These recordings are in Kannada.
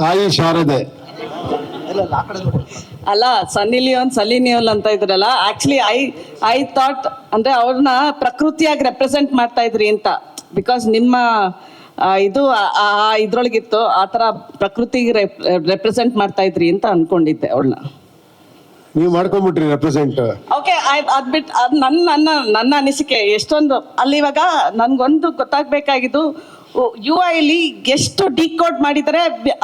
ತಾಯಿ ಶಾರದೆ. ಅಲ್ಲ ಸನ್ನಿ ಲಿಯೋನ್ ಸಲಿ ನಿಯೋಲ್ ಅಂತ ಇದ್ರಲ್ಲ ಆಕ್ಚುಲಿ ಐ ಐ ಥಾಟ್ ಅಂದ್ರೆ ಅವ್ರನ್ನ ಪ್ರಕೃತಿಯಾಗಿ ರೆಪ್ರೆಸೆಂಟ್ ಮಾಡ್ತಾ ಇದ್ರಿ ಅಂತ. ಬಿಕಾಸ್ ನಿಮ್ಮ ಇದು ಆ ಇದ್ರೊಳಗಿತ್ತು ಆ ಥರ ಪ್ರಕೃತಿಗೆ ರೆಪ್ರೆಸೆಂಟ್ ಮಾಡ್ತಾ ಇದ್ರಿ ಅಂತ ಅನ್ಕೊಂಡಿದ್ದೆ ಅವಳನ್ನ ನೀವು ಮಾಡ್ಕೊಂಡ್ಬಿಟ್ರಿ ರೆಪ್ರೆಸೆಂಟ್ ಓಕೆ ಅದ್ ಬಿಟ್ಟು ಅದ್ ನನ್ನ ನನ್ನ ನನ್ನ ಅನಿಸಿಕೆ ಎಷ್ಟೊಂದು ಅಲ್ಲಿ ಇವಾಗ ನನ್ಗೊಂದು ಗೊತ್ತಾಗ್ಬೇಕಾಗಿದ್ದು ಯು ಐಲಿ ಎಷ್ಟು ಡಿಕೋಡ್ ಮಾಡಿದರೆ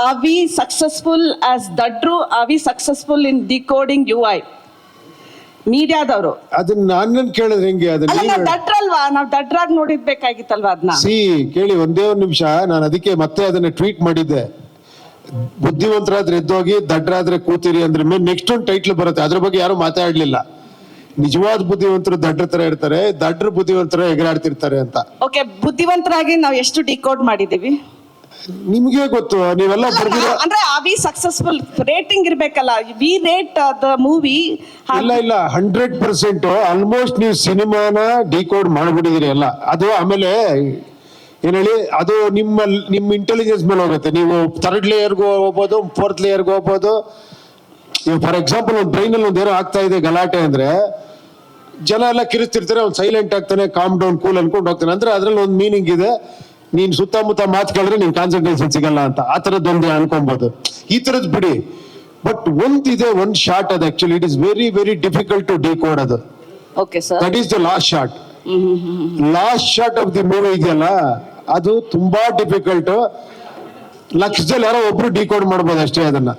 are we successful as ದಡ್ರು are we successful in decoding you I ಮೀಡಿಯಾದವರು. ಅದನ್ನ ನಾನು ಕೇಳಿದ್ರೆ ಹೆಂಗೆ? ಅದನ್ನ ಅಲ್ಲ ನೀವ್ ದಡ್ರಾಗ್ ನೋಡಿದ್ಬೇಕಾಗಿತ್ತಲ್ವಾ ಅದನ್ನ ಸಿ ಕೇಳಿ ಒಂದೇ ಒಂದು ನಿಮಿಷ. ನಾನು ಅದಕ್ಕೆ ಮತ್ತೆ ಅದನ್ನ ಟ್ವೀಟ್ ಮಾಡಿದ್ದೆ. ಬುದ್ಧಿವಂತರಾದ್ರೆ ಎದ್ದೋಗಿ ದಡ್ರಾದ್ರೆ ಕೂತಿರಿ ಅಂದ್ರೆ ನೆಕ್ಸ್ಟ್ ಒಂದು ಟೈಟ್ಲ್ ಬರುತ್ತೆ. ಅದ್ರ ಬಗ್ಗೆ ಯಾರು ಮಾತಾಡ್ಲಿಲ್ಲ. ನಿಜವಾದ ಬುದ್ಧಿವಂತರು ದಡ್ರ ತರ ಇರ್ತಾರೆ ದಡ್ರ ಬುದ್ಧಿವಂತರು ಎಗರಾಡ್ತಿರ್ತಾರೆ ಅಂತ. ಓಕೆ ಬುದ್ಧಿವಂತರಾಗಿ ನಾವು ಎಷ್ಟು ಡಿಕೋಡ್ ಮಾಡಿದೀವಿ ನಿಮ್ಗೆ ಗೊತ್ತು ನೀವೆಲ್ಲ ಬರ್ದಿರ ಅಂದ್ರೆ ಆ ವಿ ಸಕ್ಸಸ್ಫುಲ್ ರೇಟಿಂಗ್ ಇರ್ಬೇಕಲ್ಲ ವಿ ರೇಟ್ ದ ಮೂವಿ ಇಲ್ಲ ಇಲ್ಲ ಹಂಡ್ರೆಡ್ ಪರ್ಸೆಂಟ್ ಆಲ್ಮೋಸ್ಟ್ ನೀವು ಸಿನಿಮಾನ ಡಿಕೋಡ್ ಮಾಡ್ಬಿಟ್ಟಿದ್ದೀರಿ ಎಲ್ಲ. ಅದು ಆಮೇಲೆ ಏನ್ ಹೇಳಿ ಅದು ನಿಮ್ಮ ನಿಮ್ಮ ಇಂಟೆಲಿಜೆನ್ಸ್ ಮೇಲೆ ಹೋಗುತ್ತೆ. ನೀವು ಥರ್ಡ್ ಲೇಯರ್ಗೂ ಹೋಗ್ಬೋದು ಫೋರ್ತ್ ಲೇಯರ್ಗೂ ಹೋಗ್ಬೋದು. ಫಾರ್ ಎಕ್ಸಾಂಪಲ್ ಒಂದು ಬ್ರೈನಲ್ಲಿ ಒಂದು ಏನೋ ಆಗ್ತಾ ಇದೆ ಗಲಾಟೆ ಅಂದ್ರೆ ಜನ ಎಲ್ಲ ಕಿರಿಸ್ತಿರ್ತಾರೆ ಅವ್ನು ಸೈಲೆಂಟ್ ಆಗ್ತಾನೆ ಕಾಮ್ ಡೌನ್ ಕೂಲ್ ಅನ್ಕೊಂಡು ಹೋಗ್ತಾನೆ. ಅಂದ್ರೆ ಅದ್ರಲ್ಲಿ ಒಂದು ಮೀನಿಂಗ್ ಇದೆ. ನೀನ್ ಸುತ್ತಮುತ್ತ ಮಾತು ಕೇಳಿದ್ರೆ ನಿನ್ ಕಾನ್ಸಂಟ್ರೇಷನ್ ಸಿಗಲ್ಲ ಅಂತ. ಆ ಥರದ್ದೊಂದು ಅನ್ಕೊಬಹುದು ಈ ತರದ್ ಬಿಡಿ. ಬಟ್ ಒಂದಿದೆ ಒಂದ್ ಶಾರ್ಟ್ ಅದು actually it is very very difficult to decode ಅದು. Okay sir that is the last shot last shot of the movie ಇದೆಯಲ್ಲ ಅದು ತುಂಬಾ ಡಿಫಿಕಲ್ಟ್ ಲಕ್ಷದಲ್ಲಿ ಯಾರೋ ಒಬ್ರು ಡಿಕೋಡ್ ಮಾಡ್ಬೋದು ಅಷ್ಟೇ ಅದನ್ನ.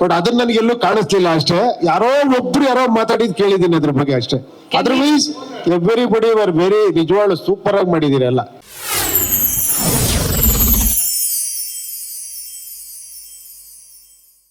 ಬಟ್ ಅದನ್ನ ನನಗೆ ಎಲ್ಲೂ ಕಾಣಿಸ್ಲಿಲ್ಲ ಅಷ್ಟೇ. ಯಾರೋ ಒಬ್ರು ಯಾರೋ ಮಾತಾಡಿದ್ ಕೇಳಿದ್ದೀನಿ ಅದ್ರ ಬಗ್ಗೆ ಅಷ್ಟೇ. Otherwise everybody were very ನಿಜವಾಗ್ಲು ಸೂಪರ್ ಆಗಿ ಮಾಡಿದೀರಿ ಎಲ್ಲ